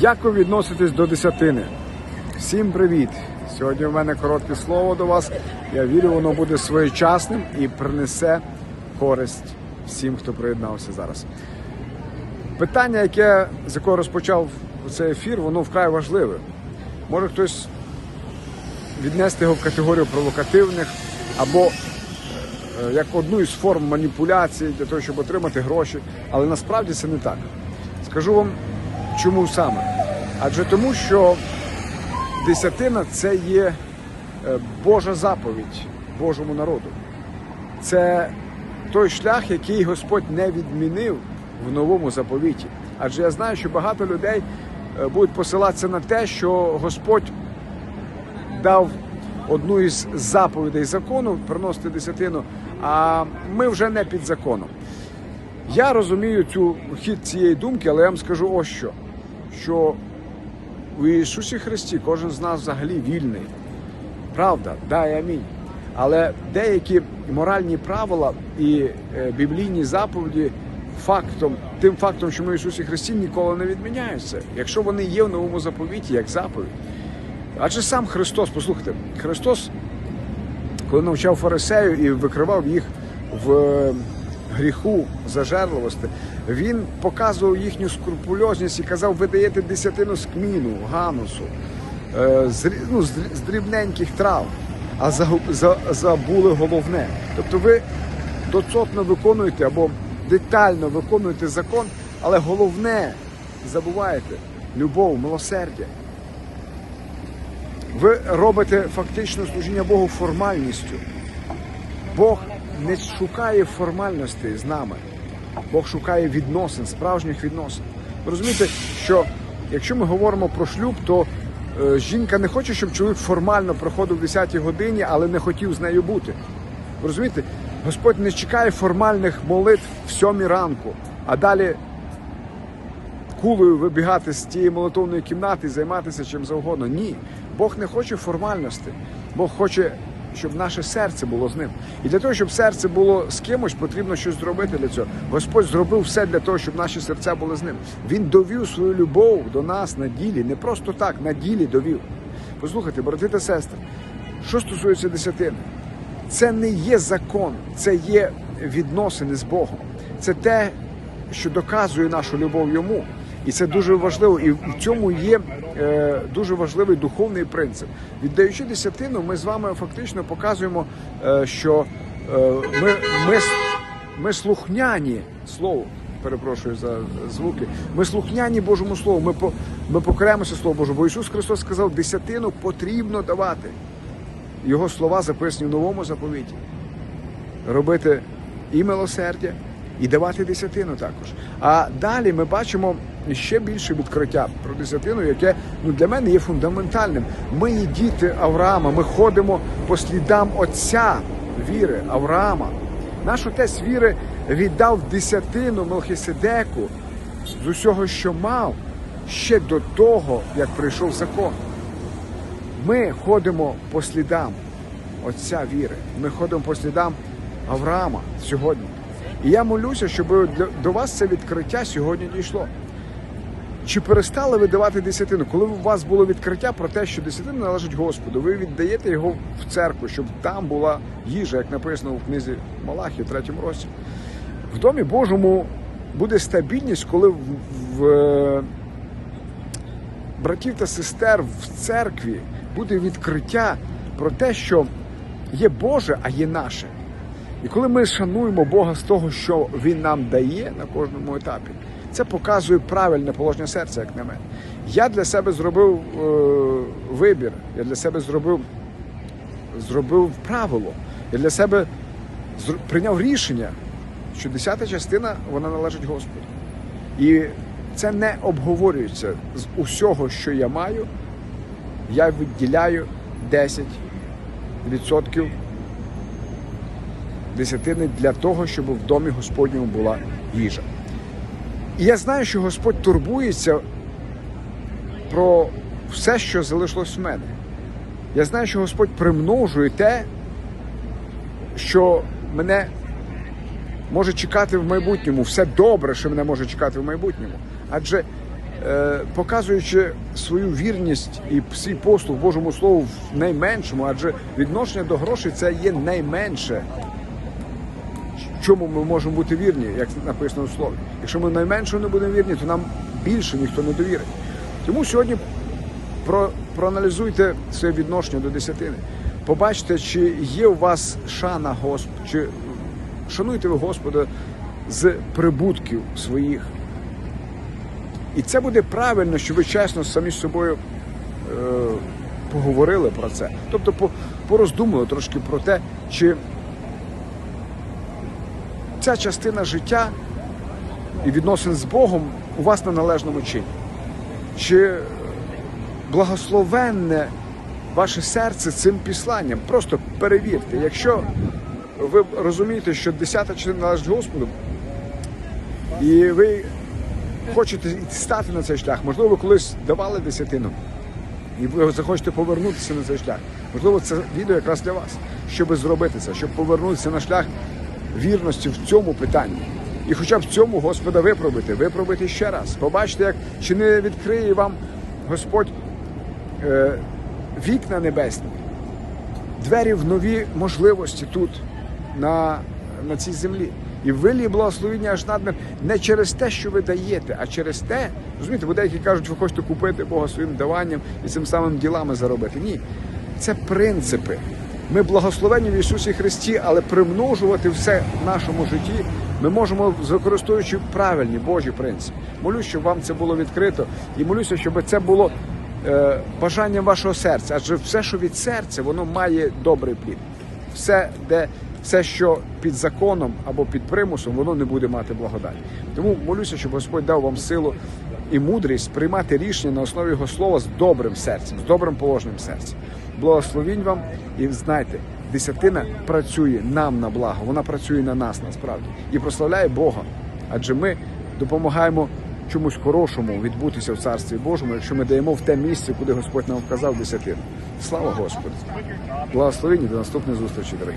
Як ви відноситесь до десятини? Всім привіт! Сьогодні в мене коротке слово до вас. Я вірю, воно буде своєчасним і принесе користь всім, хто приєднався зараз. Питання, яке з якого розпочав цей ефір, воно вкрай важливе. Може хтось віднести його в категорію провокативних або е, як одну із форм маніпуляції для того, щоб отримати гроші. Але насправді це не так. Скажу вам, чому саме. Адже тому, що десятина це є е, Божа заповідь Божому народу. Це той шлях, який Господь не відмінив в новому заповіті. Адже я знаю, що багато людей е, будуть посилатися на те, що Господь дав одну із заповідей закону приносити десятину, а ми вже не під законом. Я розумію цю хід цієї думки, але я вам скажу ось що: що в Ісусі Христі кожен з нас взагалі вільний. Правда, да амінь. Але деякі моральні правила і е, біблійні заповіді фактом, тим фактом, що ми в Ісусі Христі ніколи не відміняються, якщо вони є в новому заповіті як заповідь. Адже сам Христос, послухайте, Христос, коли навчав фарисею і викривав їх в е, гріху зажерливості, він показував їхню скрупульозність і казав, ви даєте десятину з кміну, ганусу, е, з, ну, з, дрібненьких трав, а забули головне. Тобто ви доцотно виконуєте або детально виконуєте закон, але головне забуваєте любов, милосердя. Ви робите фактично служіння Богу формальністю. Бог не шукає формальностей з нами. Бог шукає відносин, справжніх відносин. Ви розумієте, що якщо ми говоримо про шлюб, то е, жінка не хоче, щоб чоловік формально проходив в 10-й годині, але не хотів з нею бути. Ви розумієте, Господь не чекає формальних молитв в сьомій ранку, а далі кулею вибігати з тієї молитовної кімнати і займатися чим завгодно. Ні, Бог не хоче формальності. Бог хоче, щоб наше серце було з ним. І для того, щоб серце було з кимось, потрібно щось зробити для цього. Господь зробив все для того, щоб наші серця були з ним. Він довів свою любов до нас на ділі, не просто так, на ділі довів. Послухайте, брати та сестри, що стосується десятини, це не є закон, це є відносини з Богом. Це те, що доказує нашу любов йому. І це дуже важливо. І в цьому є е, дуже важливий духовний принцип. Віддаючи десятину, ми з вами фактично показуємо, е, що е, ми, ми, ми слухняні слову. Перепрошую за звуки. Ми слухняні Божому Слову. Ми по ми покоряємося Слову Божому. Бо Ісус Христос сказав, десятину потрібно давати. Його слова записані в новому заповіті. Робити і милосердя, і давати десятину також. А далі ми бачимо ще більше відкриття про десятину, яке ну, для мене є фундаментальним. Ми є діти Авраама, ми ходимо по слідам Отця віри Авраама. Наш отець віри віддав десятину Мелхиседеку з усього, що мав, ще до того, як прийшов закон. Ми ходимо по слідам Отця віри. Ми ходимо по слідам Авраама сьогодні. І я молюся, щоб до вас це відкриття сьогодні дійшло. Чи перестали ви давати десятину? Коли у вас було відкриття про те, що десятина належить Господу, ви віддаєте його в церкву, щоб там була їжа, як написано в книзі Малахії, в третьому році. В домі Божому буде стабільність, коли в, в е, братів та сестер в церкві буде відкриття про те, що є Боже, а є наше. І коли ми шануємо Бога з того, що Він нам дає на кожному етапі, це показує правильне положення серця, як на мене. Я для себе зробив е, вибір, я для себе зробив, зробив правило. Я для себе зр- прийняв рішення, що десята частина вона належить Господу. І це не обговорюється з усього, що я маю, я відділяю 10% десятини для того, щоб в домі Господньому була їжа. І я знаю, що Господь турбується про все, що залишилось в мене. Я знаю, що Господь примножує те, що мене може чекати в майбутньому, все добре, що мене може чекати в майбутньому. Адже е, показуючи свою вірність і свій послуг Божому Слову в найменшому, адже відношення до грошей це є найменше чому ми можемо бути вірні, як написано у слові. Якщо ми найменше не будемо вірні, то нам більше ніхто не довірить. Тому сьогодні про, проаналізуйте своє відношення до десятини. Побачте, чи є у вас шана Госп, чи шануєте ви Господа з прибутків своїх. І це буде правильно, що ви чесно самі з собою е, поговорили про це. Тобто по, пороздумали трошки про те, чи ця частина життя і відносин з Богом у вас на належному чині. Чи благословенне ваше серце цим післанням? Просто перевірте. Якщо ви розумієте, що десята частина належить Господу, і ви хочете стати на цей шлях, можливо, ви колись давали десятину, і ви захочете повернутися на цей шлях. Можливо, це відео якраз для вас, щоб зробити це, щоб повернутися на шлях вірності в цьому питанні. І хоча б в цьому Господа випробити, випробити ще раз. Побачите, як чи не відкриє вам Господь е, вікна небесні, двері в нові можливості тут, на, на цій землі. І виліє благословення аж надмір не через те, що ви даєте, а через те, розумієте, бо деякі кажуть, ви хочете купити Бога своїм даванням і цим самим ділами заробити. Ні, це принципи. Ми благословені в Ісусі Христі, але примножувати все в нашому житті ми можемо використовуючи правильні Божі принципи. Молюсь, щоб вам це було відкрито, і молюся, щоб це було е, бажанням вашого серця. Адже все, що від серця, воно має добрий плід. Все, де все, що під законом або під примусом, воно не буде мати благодаті. Тому молюся, щоб Господь дав вам силу і мудрість приймати рішення на основі його слова з добрим серцем, з добрим положенням серця. Благословінь вам і знайте, десятина працює нам на благо, вона працює на нас насправді і прославляє Бога. Адже ми допомагаємо чомусь хорошому відбутися в царстві Божому, якщо ми даємо в те місце, куди Господь нам вказав десятину. Слава Господу! Благословіння до наступної зустрічі, дорогі.